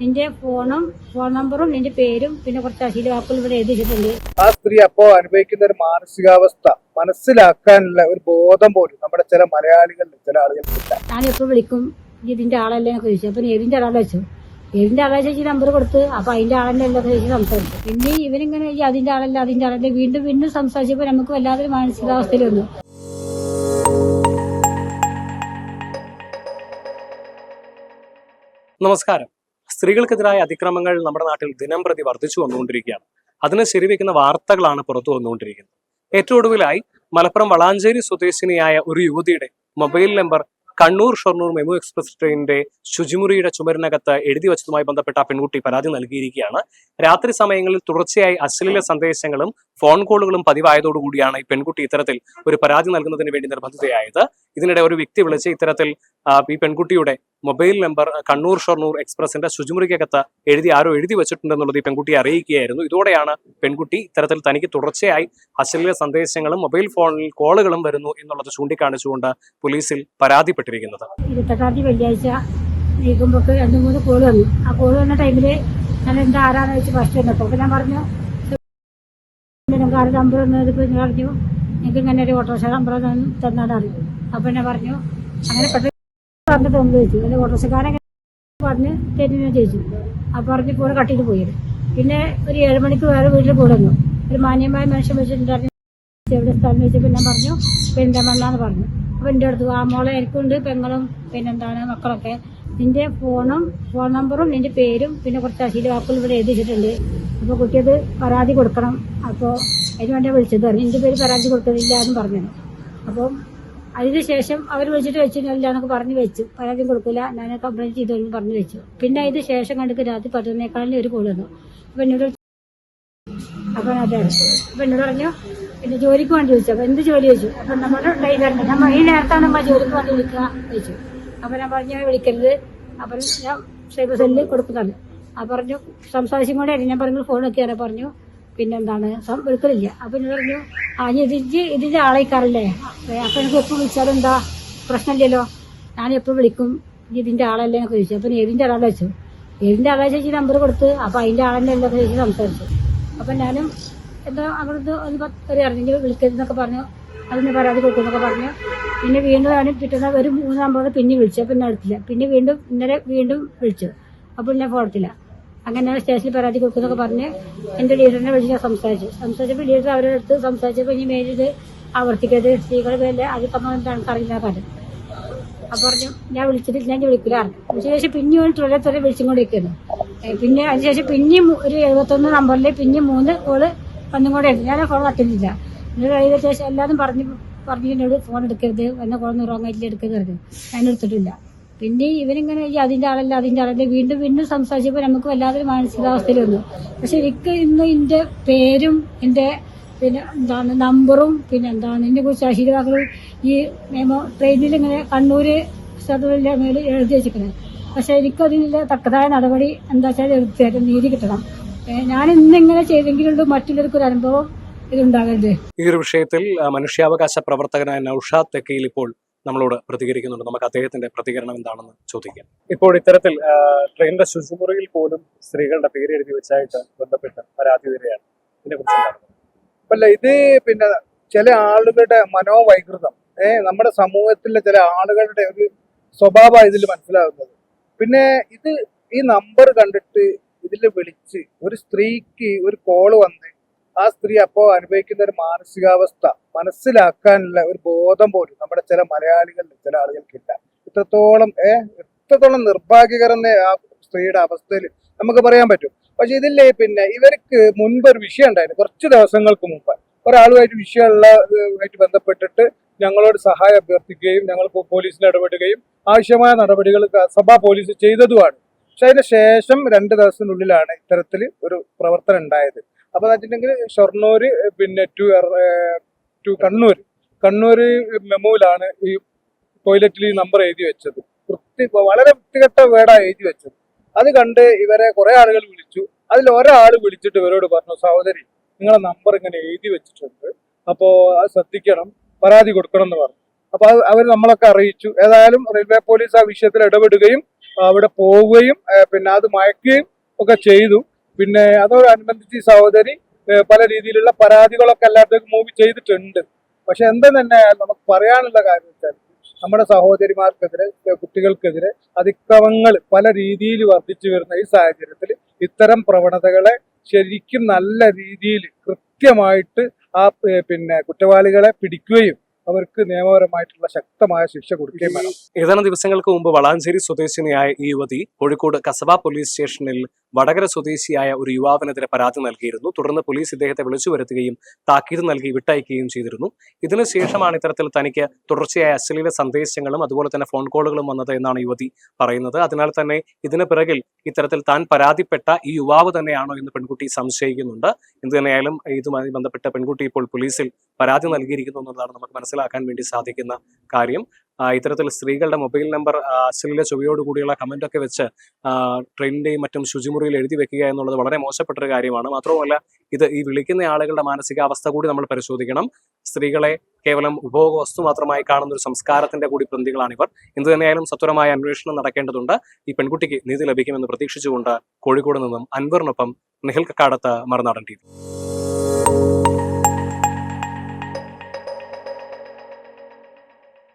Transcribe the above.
നിന്റെ ഫോണും ഫോൺ നമ്പറും നിന്റെ പേരും പിന്നെ കുറച്ച് അശീല വാക്കുകൾ ഇവിടെ എഴുതിയിട്ടുണ്ട്. ആ സ്ത്രീ അപ്പോ അനുഭവിക്കുന്ന ഒരു മാനസികാവസ്ഥ മനസ്സിലാക്കാനുള്ള ഒരു ബോധം പോലും നമ്മുടെ ചില മലയാളികളിൽ ചില ആളുകൾക്കില്ല ഞാൻ എപ്പോൾ വിളിക്കും ഇതിന്റെ ആളല്ലേ? എന്നൊക്കെ ചോദിച്ചു. അപ്പൊ ഏതിന്റെ ആളാ വെച്ചു ഏതിന്റെ ആളാ ചേച്ചി നമ്പർ കൊടുത്ത് അപ്പൊ അതിന്റെ ആളല്ലേ അല്ല ചേച്ചി സംസാരിച്ചു. പിന്നെ ഇവരിങ്ങനെ ഈ അതിന്റെ ആളല്ല അതിന്റെ ആളല്ലേ? വീണ്ടും വീണ്ടും സംസാരിച്ചപ്പോ നമുക്ക് വല്ലാതൊരു മാനസികാവസ്ഥയിൽ വന്നു. നമസ്കാരം. സ്ത്രീകൾക്കെതിരായ അതിക്രമങ്ങൾ നമ്മുടെ നാട്ടിൽ ദിനം പ്രതി വർദ്ധിച്ചു വന്നുകൊണ്ടിരിക്കുകയാണ്. അതിന് ശരിവെക്കുന്ന വാർത്തകളാണ് പുറത്തു വന്നുകൊണ്ടിരിക്കുന്നത്. ഏറ്റവും ഒടുവിലായി മലപ്പുറം വളാഞ്ചേരി സ്വദേശിനിയായ ഒരു യുവതിയുടെ mobile number Kannur Shoranur MEMU express ട്രെയിനിന്റെ ശുചിമുറിയുടെ ചുമരിനകത്ത് എഴുതി വച്ചതുമായി ബന്ധപ്പെട്ട ആ പെൺകുട്ടി പരാതി നൽകിയിരിക്കുകയാണ്. രാത്രി സമയങ്ങളിൽ തുടർച്ചയായി അശ്ലീല സന്ദേശങ്ങളും ഫോൺ കോളുകളും പതിവായതോടുകൂടിയാണ് ഈ പെൺകുട്ടി ഇത്തരത്തിൽ ഒരു പരാതി നൽകുന്നതിന് വേണ്ടി നിർബന്ധിതയായത്. ഇതിനിടെ ഒരു വ്യക്തി വിളിച്ച് ഇത്തരത്തിൽ ഈ പെൺകുട്ടിയുടെ മൊബൈൽ നമ്പർ കണ്ണൂർ ഷൊർണൂർ എക്സ്പ്രസിന്റെ ശുചിമുറിക്കകത്ത് എഴുതി ആരോ എഴുതി വെച്ചിട്ടുണ്ടെന്നുള്ളത് ഈ പെൺകുട്ടിയെ അറിയിക്കുകയായിരുന്നു. ഇതോടെയാണ് പെൺകുട്ടി ഇത്തരത്തിൽ തനിക്ക് തുടർച്ചയായി അശ്ലീല സന്ദേശങ്ങളും മൊബൈൽ ഫോണിൽ കോളുകളും വരുന്നു എന്നുള്ളത് ചൂണ്ടിക്കാണിച്ചുകൊണ്ട് പോലീസിൽ പരാതിപ്പെട്ടിരിക്കുന്നത്. വെള്ളിയാഴ്ച കോൾ വന്നു. ആ കോൾ വന്ന ഞാൻ എന്താ ആരാന്ന് ഞാൻ പറഞ്ഞു എനിക്ക് ഇങ്ങനെ ഒരു ഓട്ടോറിക്ഷ നമ്പർ തന്നാട് അറിയും അപ്പൊ എന്നെ പറഞ്ഞു അങ്ങനെ പെട്ടെന്ന് പറഞ്ഞു തന്നു ചോദിച്ചു. അല്ലെ ഓട്ടോറിക്ഷക്കാരൻ പറഞ്ഞ് തെറ്റിനെ ചോദിച്ചു. അപ്പം പറഞ്ഞ് പോലെ കട്ടിട്ട് പോയത്. പിന്നെ ഒരു ഏഴ് മണിക്ക് വേറെ വീട്ടിൽ കൂടുന്നു ഒരു മാന്യമായ മനുഷ്യൻ വെച്ചിട്ടുണ്ടായിരുന്നു എവിടെ സ്ഥലം ചോദിച്ചപ്പോൾ ഞാൻ പറഞ്ഞു പെരിന്തമണ്ണാന്ന് പറഞ്ഞു. അപ്പൊ എന്റെ അടുത്ത് ആ മോളെ എനിക്കുണ്ട് പെങ്ങളും പിന്നെന്താണ് മക്കളൊക്കെ. നിന്റെ ഫോണും ഫോൺ നമ്പറും നിന്റെ പേരും പിന്നെ കുറച്ച് അശീല വാക്കുകൾ ഇവിടെ എഴുതിച്ചിട്ടുണ്ട് അപ്പോൾ കുട്ടിയത് പരാതി കൊടുക്കണം. അപ്പോൾ അതിന് വേണ്ടി വിളിച്ചത്. പറഞ്ഞു എന്റെ പേര് പരാതി കൊടുക്കുന്നില്ല എന്ന് പറഞ്ഞു അപ്പം അതിന് ശേഷം അവർ വിളിച്ചിട്ട് വെച്ചിട്ടില്ല എന്നൊക്കെ പറഞ്ഞു വെച്ചു. പരാതി കൊടുക്കില്ല ഞാൻ കംപ്ലൈന്റ് ചെയ്തു പറഞ്ഞു വെച്ചു. പിന്നെ അതിന് ശേഷം കണ്ടു രാത്രി പതിനൊന്നേക്കാളിന് ഒരു കോൾ വന്നു. അപ്പം എന്നോട് അപ്പൊ അതെ. അപ്പൊ എന്നോട് പറഞ്ഞു പിന്നെ ജോലിക്ക് വേണ്ടി ചോദിച്ചു. അപ്പൊ എന്ത് ജോലി? ചോദിച്ചു. അപ്പൊ നമ്മുടെ ഡ്രൈവറിന്റെ നമ്മൾ ഈ നേരത്താണ് നമ്മൾ ജോലിക്ക് വേണ്ടി വിളിക്കുക ചോദിച്ചു. അപ്പൊ ഞാൻ പറഞ്ഞു വിളിക്കരുത്. അപ്പൊ ഞാൻ സൈബർ സെല്ലിൽ കൊടുക്കുന്നുണ്ട് ആ പറഞ്ഞു സംസാരിച്ചും കൂടെ ഞാൻ പറഞ്ഞു ഫോൺ വെക്കാനെ. പറഞ്ഞു പിന്നെന്താണ്? എടുക്കലില്ല അപ്പൊ എന്നോട് പറഞ്ഞു ആ ഇനി ഇതിന്റെ ആളേക്കാറല്ലേ അപ്പൊ എനിക്ക് എപ്പോൾ വിളിച്ചാലും എന്താ? പ്രശ്നമില്ലല്ലോ. ഞാൻ എപ്പോൾ വിളിക്കും. ഇതിന്റെ ആളല്ലേ എന്നൊക്കെ ചോദിച്ചു. അപ്പൊ ഏതിന്റെ ആളാ വെച്ചു ഏതിന്റെ ആളാ ചേച്ചി നമ്പർ കൊടുത്ത്? അപ്പൊ അതിന്റെ ആളല്ലേ എന്നൊക്കെ ചേച്ചി സംസാരിച്ചു. അപ്പൊ ഞാനും എന്താ അവിടുന്ന് ഒന്ന് പത്ത് ഒരു അറിഞ്ഞെങ്കിൽ വിളിക്കരുതെന്നൊക്കെ പറഞ്ഞു. അതിന് പരാതി കൊടുക്കുന്നൊക്കെ പറഞ്ഞു. പിന്നെ വീണ്ടും ഞാൻ കിട്ടുന്ന ഒരു മൂന്ന് നമ്പർ പിന്നെ വിളിച്ചു അപ്പം എടുത്തില്ല പിന്നെ വീണ്ടും ഇന്നലെ വീണ്ടും വിളിച്ചു. അപ്പോൾ ഞാൻ ഫോൺ അങ്ങനെ സ്റ്റേഷനിൽ പരാതി കൊടുക്കുന്നൊക്കെ പറഞ്ഞ് എന്റെ ലീഡറിനെ വിളിച്ച് ഞാൻ സംസാരിച്ചു. സംസാരിച്ചപ്പോൾ ലീഡർ അവരുടെ അടുത്ത് സംസാരിച്ചപ്പോൾ ഇനി മേലിത് ആവർത്തിക്കരുത്. സ്ത്രീകൾ പേരിൽ അത് സംബന്ധം അറിയില്ല പറഞ്ഞു. അപ്പൊ പറഞ്ഞു ഞാൻ വിളിച്ചിട്ട് ഞാൻ വിളിക്കില്ല അതിന് ശേഷം പിന്നെ ഒരു തുടരെ തുടരെ വിളിച്ചും കൊണ്ടിരിക്കുന്നു. പിന്നെ അതിനുശേഷം പിന്നെയും ഒരു എഴുപത്തൊന്ന് നമ്പറിൽ പിന്നെ മൂന്ന് കോൾ വന്നും കൂടെ ഉണ്ട് ഞാൻ ഫോൺ തട്ടുന്നില്ല എന്നിട്ട് കഴിഞ്ഞ ശേഷം എല്ലാവരും പറഞ്ഞു എന്നോട് ഫോൺ എടുക്കരുത്. എന്നെ കോളൊന്നും റോങ് എടുക്കരുത് ഞാൻ എടുത്തിട്ടില്ല. പിന്നെ ഇവനിങ്ങനെ ഈ അതിന്റെ ആളല്ല അതിന്റെ ആളല്ല വീണ്ടും വീണ്ടും സംസാരിച്ചപ്പോൾ നമുക്ക് വല്ലാതൊരു മാനസികാവസ്ഥയിൽ വന്നു. പക്ഷെ എനിക്ക് ഇന്ന് എന്റെ പേരും എന്റെ പിന്നെ എന്താണ് നമ്പറും പിന്നെ എന്താണ് എന്നെ കുറിച്ച് ആശീർവാദങ്ങളും ഈ നിയമ ട്രെയിനിൽ ഇങ്ങനെ കണ്ണൂര് സ്ഥലത്തിലെ എഴുതി വെച്ചിരിക്കുന്നത്. പക്ഷെ എനിക്കതിനുള്ള തക്കതായ നടപടി എന്താ വെച്ചാൽ തരും നീതി കിട്ടണം. ഞാൻ ഇന്ന് ഇങ്ങനെ ചെയ്തെങ്കിലുള്ളൂ മറ്റുള്ളവർക്ക് ഒരു അനുഭവം ഇതുണ്ടാകരുത്. ഈ ഒരു വിഷയത്തിൽ മനുഷ്യാവകാശ പ്രവർത്തകനായ നൌഷാദ് തെക്കയിൽ ഇപ്പോൾ നമ്മളോട് പ്രതികരിക്കുന്നുണ്ട്. നമുക്ക് അദ്ദേഹത്തിന്റെ പ്രതികരണം എന്താണെന്ന് ചോദിക്കാം. ഇപ്പോൾ ഇത്തരത്തിൽ ട്രെയിനിന്റെ ശുചിമുറിയിൽ പോലും സ്ത്രീകളുടെ പേര് എഴുതി വെച്ചായിട്ട് ബന്ധപ്പെട്ട് പരാതി വരികയാണ്. ഇതിനെക്കുറിച്ച് കുറിച്ച് അല്ല ഇത് പിന്നെ ചില ആളുകളുടെ മനോവൈകൃതം ഏഹ് നമ്മുടെ സമൂഹത്തിലെ ചില ആളുകളുടെ ഒരു സ്വഭാവ ഇതിൽ മനസ്സിലാകുന്നത്. പിന്നെ ഇത് ഈ നമ്പർ കണ്ടിട്ട് ഇതിൽ വിളിച്ച് ഒരു സ്ത്രീക്ക് ഒരു കോൾ വന്ന് ആ സ്ത്രീ അപ്പോ അനുഭവിക്കുന്ന ഒരു മാനസികാവസ്ഥ മനസ്സിലാക്കാനുള്ള ഒരു ബോധം പോലും നമ്മുടെ ചില മലയാളികളിൽ ചില ആളുകൾക്കില്ല. ഇത്രത്തോളം ഏഹ് എത്രത്തോളം നിർഭാഗ്യകരം ആ സ്ത്രീയുടെ അവസ്ഥയിൽ നമുക്ക് പറയാൻ പറ്റും. പക്ഷെ ഇതില്ലേ പിന്നെ ഇവർക്ക് മുൻപ് ഒരു വിഷയം ഉണ്ടായിരുന്നു. കുറച്ച് ദിവസങ്ങൾക്ക് മുമ്പ് ഒരാളുമായിട്ട് വിഷയമുള്ള ആയിട്ട് ബന്ധപ്പെട്ടിട്ട് ഞങ്ങളോട് സഹായം അഭ്യർത്ഥിക്കുകയും ഞങ്ങൾ പോലീസിൽ ഇടപെടുകയും ആവശ്യമായ നടപടികൾ സഭാ പോലീസ് ചെയ്തതുമാണ്. പക്ഷെ അതിന് ശേഷം രണ്ട് ദിവസത്തിനുള്ളിലാണ് ഇത്തരത്തിൽ ഒരു പ്രവർത്തനം ഉണ്ടായത്. അപ്പൊ വെച്ചിട്ടുണ്ടെങ്കിൽ ഷൊർണൂര് പിന്നെ ടു ടു കണ്ണൂർ കണ്ണൂർ മെമ്മോയിലാണ് ഈ ടോയ്ലറ്റിൽ ഈ നമ്പർ എഴുതി വെച്ചത്. വൃത്തി വളരെ വൃത്തികെട്ട വേടാ എഴുതി വെച്ചത്. അത് കണ്ട് ഇവരെ കുറെ ആളുകൾ വിളിച്ചു. അതിൽ ഒരാൾ വിളിച്ചിട്ട് ഇവരോട് പറഞ്ഞു സഹോദരി നിങ്ങളെ നമ്പർ ഇങ്ങനെ എഴുതി വെച്ചിട്ടുണ്ട്. അപ്പോ അത് ശ്രദ്ധിക്കണം പരാതി കൊടുക്കണം എന്ന് പറഞ്ഞു. അപ്പൊ അവർ നമ്മളൊക്കെ അറിയിച്ചു. ഏതായാലും റെയിൽവേ പോലീസ് ആ വിഷയത്തിൽ ഇടപെടുകയും അവിടെ പോവുകയും പിന്നെ അത് മയക്കുകയും ഒക്കെ ചെയ്തു. പിന്നെ അതോടനുബന്ധിച്ച് ഈ സഹോദരി പല രീതിയിലുള്ള പരാതികളൊക്കെ എല്ലായിടത്തേക്കും മൂവ് ചെയ്തിട്ടുണ്ട്. പക്ഷെ എന്താ തന്നെ നമുക്ക് പറയാനുള്ള കാര്യം വെച്ചാൽ നമ്മുടെ സഹോദരിമാർക്കെതിരെ കുട്ടികൾക്കെതിരെ അതിക്രമങ്ങൾ പല രീതിയിൽ വർദ്ധിച്ചു വരുന്ന ഈ സാഹചര്യത്തിൽ ഇത്തരം പ്രവണതകളെ ശരിക്കും നല്ല രീതിയിൽ കൃത്യമായിട്ട് ആ പിന്നെ കുറ്റവാളികളെ പിടിക്കുകയും അവർക്ക് നിയമപരമായിട്ടുള്ള ശക്തമായ ശിക്ഷ കൊടുക്കുകയും വേണം. ഏതാനും ദിവസങ്ങൾക്ക് മുമ്പ് വളാഞ്ചേരി സ്വദേശിനിയായ ഈ യുവതി കോഴിക്കോട് കസബ പോലീസ് സ്റ്റേഷനിൽ വടകര സ്വദേശിയായ ഒരു യുവാവിനെതിരെ പരാതി നൽകിയിരുന്നു. തുടർന്ന് പോലീസ് ഇദ്ദേഹത്തെ വിളിച്ചു വരുത്തുകയും താക്കീത് നൽകി വിട്ടയക്കുകയും ചെയ്തിരുന്നു. ഇതിനുശേഷമാണ് ഇത്തരത്തിൽ തനിക്ക് തുടർച്ചയായ അശ്ലീല സന്ദേശങ്ങളും അതുപോലെ തന്നെ ഫോൺ കോളുകളും വന്നത് എന്നാണ് യുവതി പറയുന്നത്. അതിനാൽ തന്നെ ഇതിന് പിറകിൽ ഇത്തരത്തിൽ താൻ പരാതിപ്പെട്ട ഈ യുവാവ് തന്നെയാണോ എന്ന് പെൺകുട്ടി സംശയിക്കുന്നുണ്ട്. എന്ത് തന്നെയായാലും ഇതുമായി ബന്ധപ്പെട്ട പെൺകുട്ടി ഇപ്പോൾ പോലീസിൽ പരാതി നൽകിയിരിക്കുന്നു എന്നുള്ളതാണ് നമുക്ക് മനസ്സിലാക്കാൻ വേണ്ടി സാധിക്കുന്ന കാര്യം. ഇത്തരത്തിൽ സ്ത്രീകളുടെ മൊബൈൽ നമ്പർ അശ്ലീല ചുവയോടുകൂടിയുള്ള കമന്റ് ഒക്കെ വെച്ച് ട്രെയിനിന്റെയും മറ്റും ശുചിമുറിയിൽ എഴുതി വെക്കുക എന്നുള്ളത് വളരെ മോശപ്പെട്ടൊരു കാര്യമാണ്. മാത്രമല്ല ഇത് ഈ വിളിക്കുന്ന ആളുകളുടെ മാനസികാവസ്ഥ കൂടി നമ്മൾ പരിശോധിക്കണം. സ്ത്രീകളെ കേവലം ഉപഭോഗ വസ്തു മാത്രമായി കാണുന്ന ഒരു സംസ്കാരത്തിന്റെ കൂടി പ്രതികളാണിവർ എന്ത് തന്നെയായാലും സത്വരമായ അന്വേഷണം നടക്കേണ്ടതുണ്ട്. ഈ പെൺകുട്ടിക്ക് നീതി ലഭിക്കുമെന്ന് പ്രതീക്ഷിച്ചുകൊണ്ട് കോഴിക്കോട് നിന്നും അൻവറിനൊപ്പം നിഹിൽ കക്കാടത്ത് മറുനാടൻ ടി